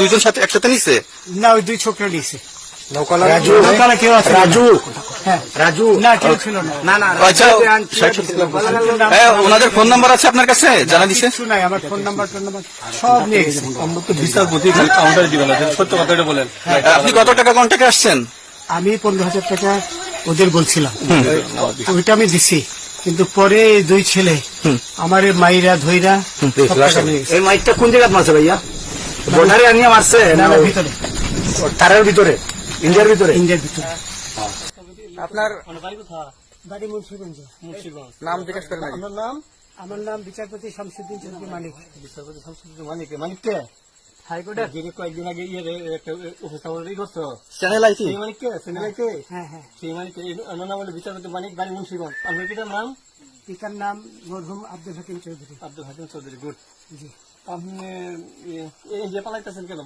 দুইজন সাথে একসাথে নিছে? না ওই দুই ছোকরা নিয়েছে রাজু। নৌকালা কেউ আছে? রাজু। হ্যাঁ। রাজু। না কেউ ছিল না। না না আচ্ছা। ওনাদের ফোন নাম্বার আছে আপনার কাছে? জানা দিছে? নাই আমার ফোন নাম্বার টোন নাম্বার। সব নিয়ে গেছে। আমরা তো বিচারপতি খালি কাউন্টারে দিবেন না সত্য কথাটা বলেন। আপনি কত টাকা কন্ট্যাক্টে আসছেন? আমি পনেরো হাজার টাকা ওদের বলছিলাম। ওইটা আমি দিছি। কিন্তু পরে দুই ছেলে আমার এই মাইরা ধইরা। এই মাইকটা কোন জায়গায় মারছে ভাইয়া? বর্ডারে আনিয়ে মারছে না, ভিতরে। তারের ভিতরে ইন্ডিয়ার ভিতরে? ইন্ডিয়ার ভিতরে। আপনার বাড়ি মুন্সিগঞ্জ। নাম জিজ্ঞেস করেন। আমার নাম আমার নাম বিচারপতি শামসুদ্দিন চৌধুরী মানিক। বিচারপতি শামসুদ্দিন মানিক। মানিককে? হাইকোর্টের যিনি কয়েকদিন আগে ইয়ে উপস্থাপন করছ। চ্যানেল আইছি সেই হ্যাঁ হ্যাঁ। সেই মানিককে এই- নাম হলো বিচারপতি মানিক বাড়ি মুন্সিগঞ্জ। আপনার পিতার নাম? পিতার নাম মরহুম আব্দুল হাকিম চৌধুরী। আব্দুল হাকিম চৌধুরী গুড। জি। আপনি এই যে পালাইতেছেন কেন?